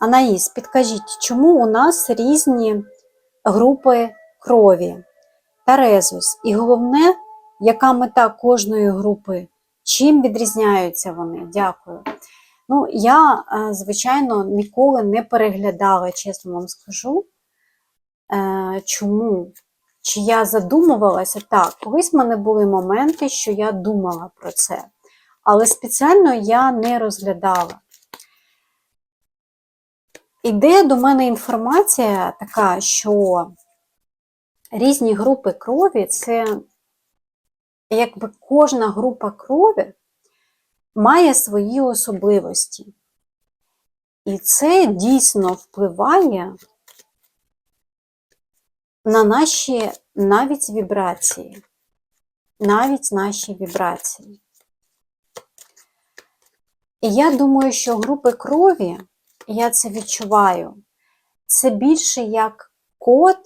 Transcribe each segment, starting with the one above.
Анаїс, підкажіть, чому у нас різні групи крові та резус? І головне, яка мета кожної групи? Чим відрізняються вони? Дякую. Ну, я, е, звичайно, ніколи не переглядала, чесно вам скажу. Е, Чому? Чи я задумувалася? Так, колись в мене були моменти, що я думала про це. Але спеціально я не розглядала. Іде до мене інформація така, що різні групи крові це якби кожна група крові має свої особливості. І це дійсно впливає на наші навіть вібрації. Навіть наші вібрації. І я думаю, що групи крові, я це відчуваю, це більше як код,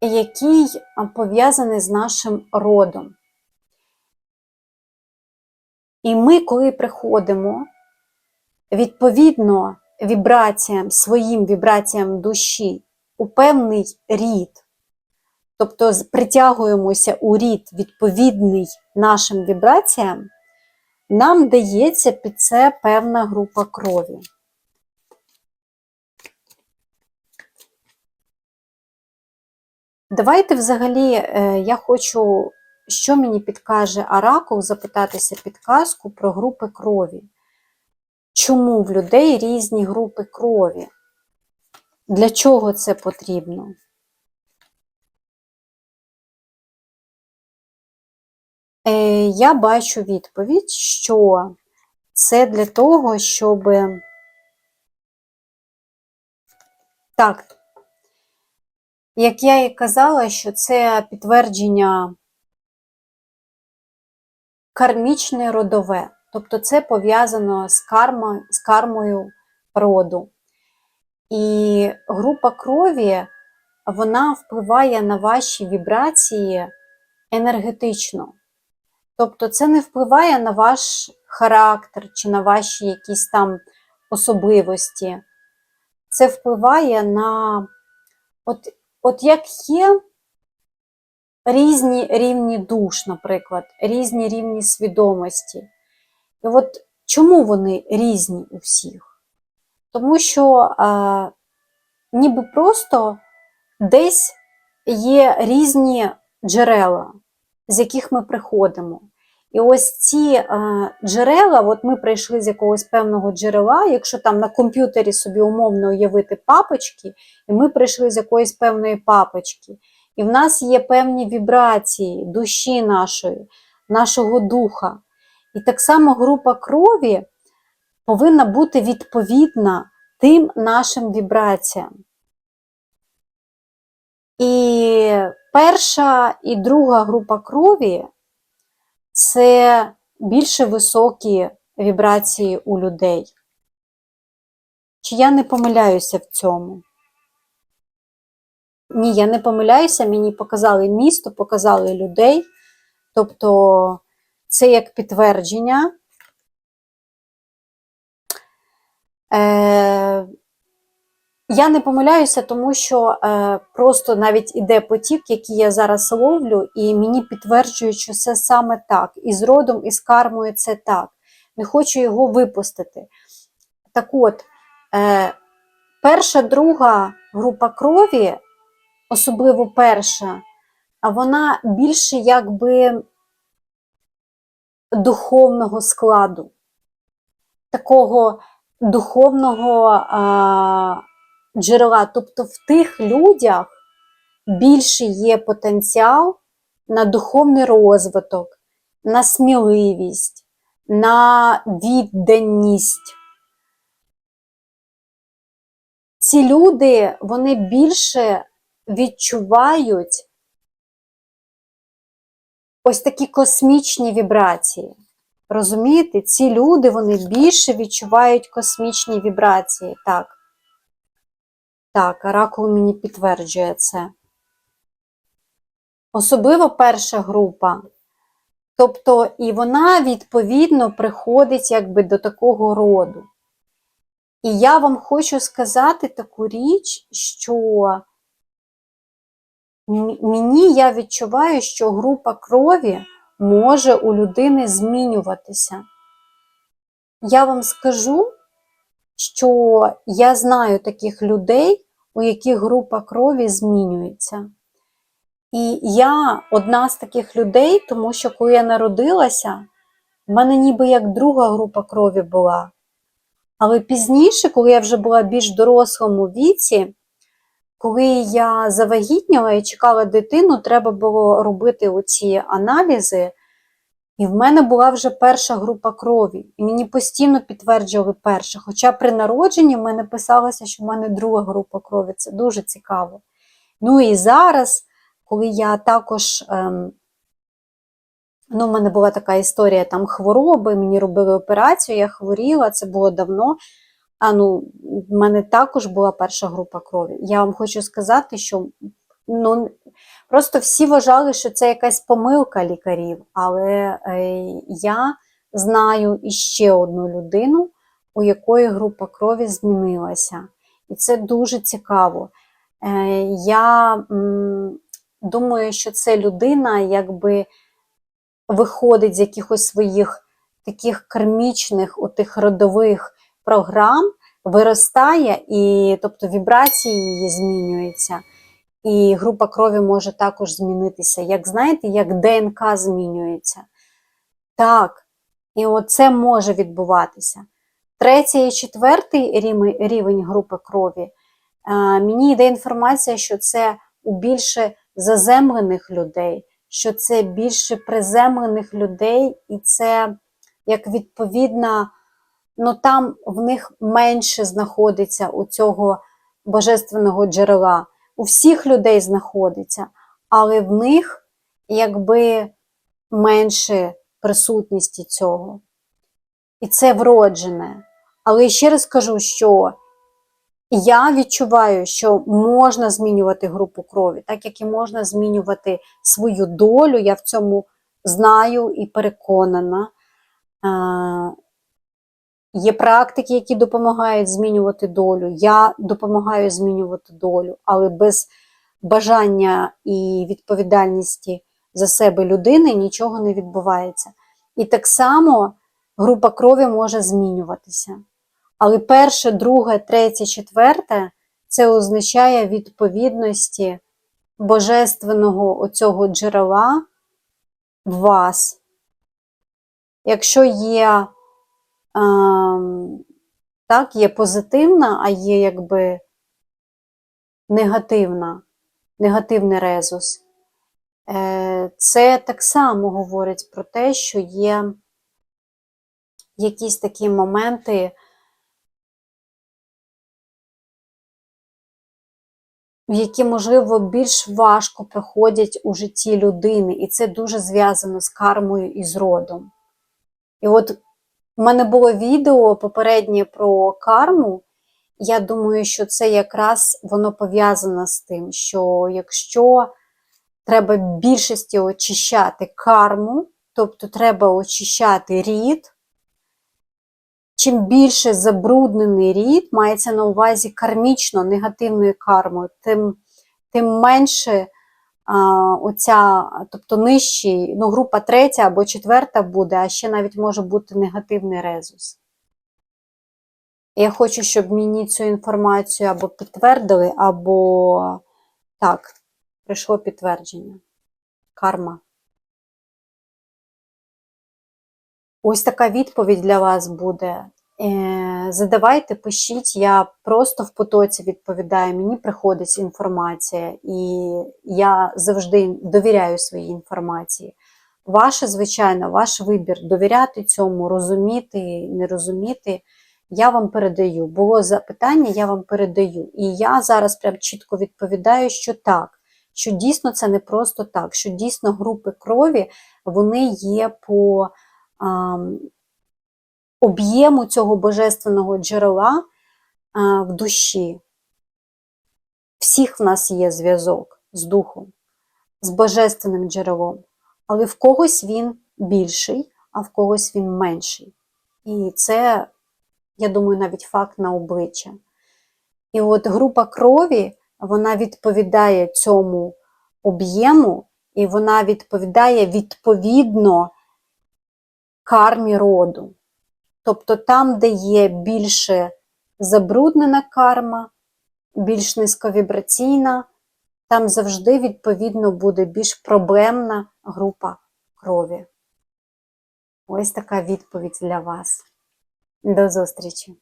який пов'язаний з нашим родом. І ми, коли приходимо, відповідно вібраціям, своїм вібраціям душі у певний рід, тобто притягуємося у рід відповідний нашим вібраціям, нам дається під це певна група крові. Давайте взагалі е, я хочу, що мені підкаже Оракул, запитатися підказку про групи крові. Чому в людей різні групи крові? Для чого це потрібно? Е, Я бачу відповідь, що це для того, щоб. Так, як я і казала, що це підтвердження кармічне родове, тобто це пов'язано з кармою, з кармою роду. І група крові, вона впливає на ваші вібрації енергетично. Тобто це не впливає на ваш характер чи на ваші якісь там особливості. Це впливає на, от, от як є різні рівні душ, наприклад, різні рівні свідомості. І от чому вони різні у всіх? Тому що а, ніби просто десь є різні джерела, з яких ми приходимо. І ось ці а, джерела, от ми прийшли з якогось певного джерела, якщо там на комп'ютері собі умовно уявити папочки, і ми прийшли з якоїсь певної папочки, і в нас є певні вібрації душі нашої, нашого духа. І так само група крові повинна бути відповідна тим нашим вібраціям. І перша і друга група крові це більше високі вібрації у людей. Чи я не помиляюся в цьому? Ні, я не помиляюся, мені показали місто, показали людей. Тобто це як підтвердження. Е, Я не помиляюся, тому що е, просто навіть іде потік, який я зараз ловлю, і мені підтверджують, що це саме так. І з родом, і з кармою це так. Не хочу його випустити. Так от, е, перша, друга група крові, особливо перша, вона більше якби духовного складу, такого духовного а, джерела. Тобто в тих людях більше є потенціал на духовний розвиток, на сміливість, на відданість. Ці люди, вони більше відчувають ось такі космічні вібрації. Розумієте, ці люди вони більше відчувають космічні вібрації. Так, так, Оракул мені підтверджує це. Особливо перша група. Тобто, і вона, відповідно, приходить якби до такого роду. І я вам хочу сказати таку річ, що мені я відчуваю, що група крові може у людини змінюватися. Я вам скажу, що я знаю таких людей, у яких група крові змінюється. І я одна з таких людей, тому що коли я народилася, в мене ніби як друга група крові була. Але пізніше, коли я вже була більш дорослому віці, коли я завагітніла і чекала дитину, треба було робити оці аналізи. І в мене була вже перша група крові. І мені постійно підтверджували перше. Хоча при народженні в мене писалося, що в мене друга група крові. Це дуже цікаво. Ну і зараз, коли я також. Ем, Ну, в мене була така історія там хвороби, мені робили операцію, я хворіла, це було давно. А ну, в мене також була перша група крові. Я вам хочу сказати, що ну, просто всі вважали, що це якась помилка лікарів, але е, я знаю іще одну людину, у якої група крові змінилася. І це дуже цікаво. Е, я думаю, що це людина, якби виходить з якихось своїх таких кармічних, отих родових програм, виростає, і тобто вібрації її змінюються. І група крові може також змінитися. Як знаєте, як ДНК змінюється. Так, і оце може відбуватися. Третій і четвертий рівень групи крові. Мені йде інформація, що це у більше заземлених людей, що це більше приземлених людей, і це як відповідно, ну там в них менше знаходиться у цього божественного джерела. У всіх людей знаходиться, але в них якби менше присутності цього. І це вроджене. Але ще раз кажу, що я відчуваю, що можна змінювати групу крові, так як і можна змінювати свою долю. Я в цьому знаю і переконана. Є практики, які допомагають змінювати долю. Я допомагаю змінювати долю, але без бажання і відповідальності за себе людини нічого не відбувається. І так само група крові може змінюватися. Але перше, друге, третє, четверте це означає відповідності божественного оцього джерела в вас. Якщо є так, є позитивна, а є якби негативна, негативний резус. Е, це так само говорить про те, що є якісь такі моменти, які, можливо, більш важко проходять у житті людини, і це дуже зв'язано з кармою і з родом. І от у мене було відео попереднє про карму. Я думаю, що це якраз воно пов'язано з тим, що якщо треба більшості очищати карму, тобто треба очищати рід, чим більше забруднений рід, мається на увазі кармічно негативною кармою, тим тим менше оця, тобто нижчий, ну, група третя або четверта буде, а ще навіть може бути негативний резус. Я хочу, щоб мені цю інформацію або підтвердили, або так, прийшло підтвердження. Карма. Ось така відповідь для вас буде. Е, задавайте, пишіть, я просто в потоці відповідаю, мені приходить інформація, і я завжди довіряю своїй інформації. Ваше, звичайно, ваш вибір довіряти цьому, розуміти, не розуміти. Я вам передаю. Було запитання, я вам передаю. І я зараз прям чітко відповідаю, що так, що дійсно це не просто так, що дійсно групи крові вони є по об'єму цього божественного джерела в душі. Всіх в нас є зв'язок з духом, з божественним джерелом, але в когось він більший, а в когось він менший. І це я думаю, навіть факт на обличчя. І от група крові, вона відповідає цьому об'єму, і вона відповідає відповідно кармі роду. Тобто там, де є більше забруднена карма, більш низьковібраційна, там завжди, відповідно, буде більш проблемна група крові. Ось така відповідь для вас. До зустрічі!